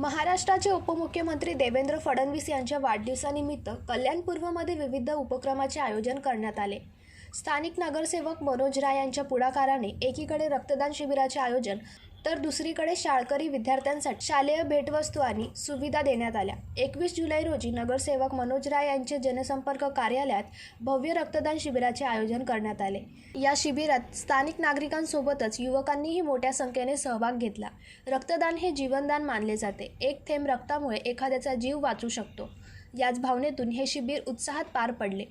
महाराष्ट्राचे उपमुख्यमंत्री देवेंद्र फडणवीस यांच्या वाढदिवसानिमित्त कल्याणपूर्वमध्ये विविध उपक्रमाचे आयोजन करण्यात आले. स्थानिक नगरसेवक मनोज राय यांच्या पुढाकाराने एकीकडे रक्तदान शिबिराचे आयोजन तर दुसरीकडे शाळकरी विद्यार्थ्यांसाठी शालेय भेटवस्तू आणि सुविधा देण्यात आल्या. एकवीस जुलै रोजी नगरसेवक मनोज राय यांचे जनसंपर्क कार्यालयात भव्य रक्तदान शिबिराचे आयोजन करण्यात आले. या शिबिरात स्थानिक नागरिकांसोबतच युवकांनीही मोठ्या संख्येने सहभाग घेतला. रक्तदान हे जीवनदान मानले जाते. एक थेंब रक्तामुळे एखाद्याचा जीव वाचू शकतो. याच भावनेतून हे शिबिर उत्साहात पार पडले.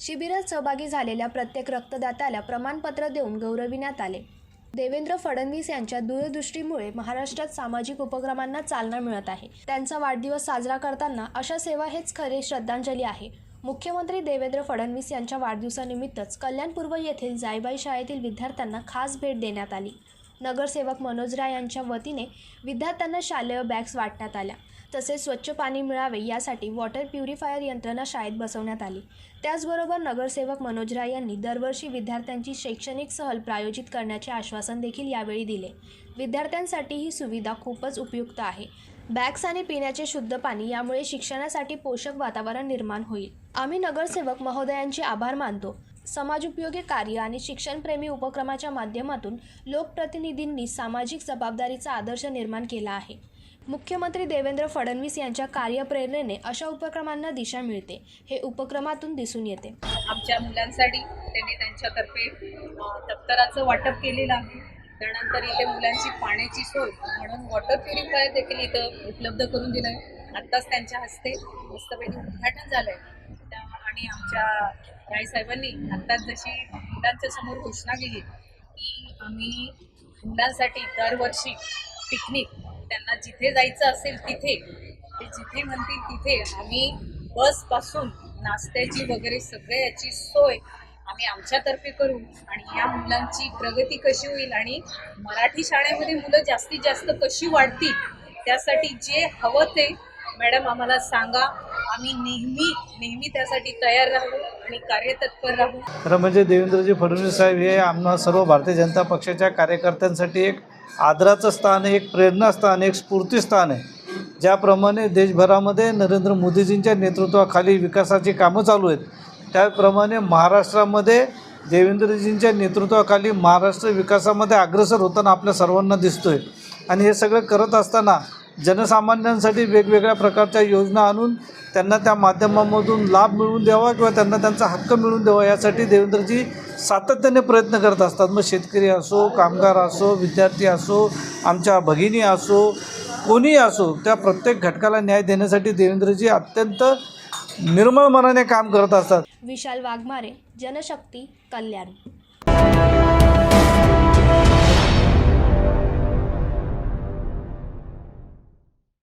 शिबिरात सहभागी झालेल्या प्रत्येक रक्तदात्याला प्रमाणपत्र देऊन गौरविण्यात आले. देवेंद्र फडणवीस यांच्या दूरदृष्टीमुळे महाराष्ट्रात सामाजिक उपक्रमांना चालना मिळत आहे. त्यांचा वाढदिवस साजरा करताना अशा सेवा हेच खरे श्रद्धांजली आहे. मुख्यमंत्री देवेंद्र फडणवीस यांच्या वाढदिवसानिमित्तच कल्याणपूर्व येथील जायबाई शाळेतील विद्यार्थ्यांना खास भेट देण्यात आली. नगरसेवक मनोज राय यांच्या वतीने विद्यार्थ्यांना शालेय बॅग्स वाटण्यात आल्या. तसेच स्वच्छ पाणी मिळावे यासाठी वॉटर प्युरिफायर यंत्रणा शाळेत बसवण्यात आली. त्याचबरोबर नगरसेवक मनोज राय यांनी दरवर्षी विद्यार्थ्यांची शैक्षणिक सहल प्रायोजित करण्याचे आश्वासन देखील यावेळी दिले. विद्यार्थ्यांसाठी ही सुविधा खूपच उपयुक्त आहे. बॅग्स आणि पिण्याचे शुद्ध पाणी यामुळे शिक्षणासाठी पोषक वातावरण निर्माण होईल. आम्ही नगरसेवक महोदयांचे आभार मानतो. समाजोपयोगी कार्य आणि शिक्षणप्रेमी उपक्रमाच्या माध्यमातून लोकप्रतिनिधींनी सामाजिक जबाबदारीचा आदर्श निर्माण केला आहे. मुख्यमंत्री देवेंद्र फडणवीस यांच्या कार्यप्रेरणेने अशा उपक्रमांना दिशा मिळते. हे उपक्रमातून दिसून येते. आमच्या मुलांसाठी त्यांनी त्यांच्यातर्फे दप्तराचं वाटप केलेलं आहे. त्यानंतर इथे मुलांची पाण्याची सोय म्हणून वॉटर प्युरिफायर देखील इथं उपलब्ध करून दिलं आहे आत्ताच त्यांच्या हस्ते मस्तपैकी उद्घाटन झालं आहे त्या आणि आमच्या रायसाहेबांनी आत्ताच जशी मुलांच्या समोर घोषणा केली की आम्ही मुलांसाठी दरवर्षी पिकनिक जिथे जायचं असेल तिथे. ते जिथे म्हणतील तिथे. आम्ही बसपासून नाश्त्याची वगैरे सगळ्या याची सोय आम्ही आमच्यातर्फे करू आणि या मुलांची प्रगती कशी होईल आणि मराठी शाळेमध्ये मुलं जास्तीत जास्त कशी वाढतील त्यासाठी जे हवं ते मॅडम आम्हाला सांगा. आम्ही नेहमी नेहमी त्यासाठी तयार राहू आणि कार्यतत्पर राहू. खरं म्हणजे देवेंद्रजी फडणवीस साहेब हे आम्हा सर्व भारतीय जनता पक्षाच्या कार्यकर्त्यांसाठी एक आदराचं स्थान आहे एक प्रेरणास्थान एक स्फूर्तीस्थान आहे. ज्याप्रमाणे देशभरामध्ये नरेंद्र मोदीजींच्या नेतृत्वाखाली विकासाची कामं चालू आहेत त्याप्रमाणे महाराष्ट्रामध्ये देवेंद्रजींच्या नेतृत्वाखाली महाराष्ट्र विकासामध्ये अग्रसर होताना आपल्या सर्वांना दिसतो आहे आणि हे सगळं करत असताना जनसामान्यांसाठी वेगवेगळ्या प्रकारच्या योजना आणून त्यांना त्या माध्यमामधून लाभ मिळवून द्यावा किंवा त्यांना त्यांचा हक्क मिळवून द्यावा यासाठी देवेंद्रजी सातत्याने प्रयत्न करत असतात. मग शेतकरी असो कामगार असो विद्यार्थी असो आमच्या भगिनी असो कोणीही असो त्या प्रत्येक घटकाला न्याय देण्यासाठी देवेंद्रजी अत्यंत निर्मळ मनाने काम करत असतात. विशाल वाघमारे जनशक्ती कल्याण.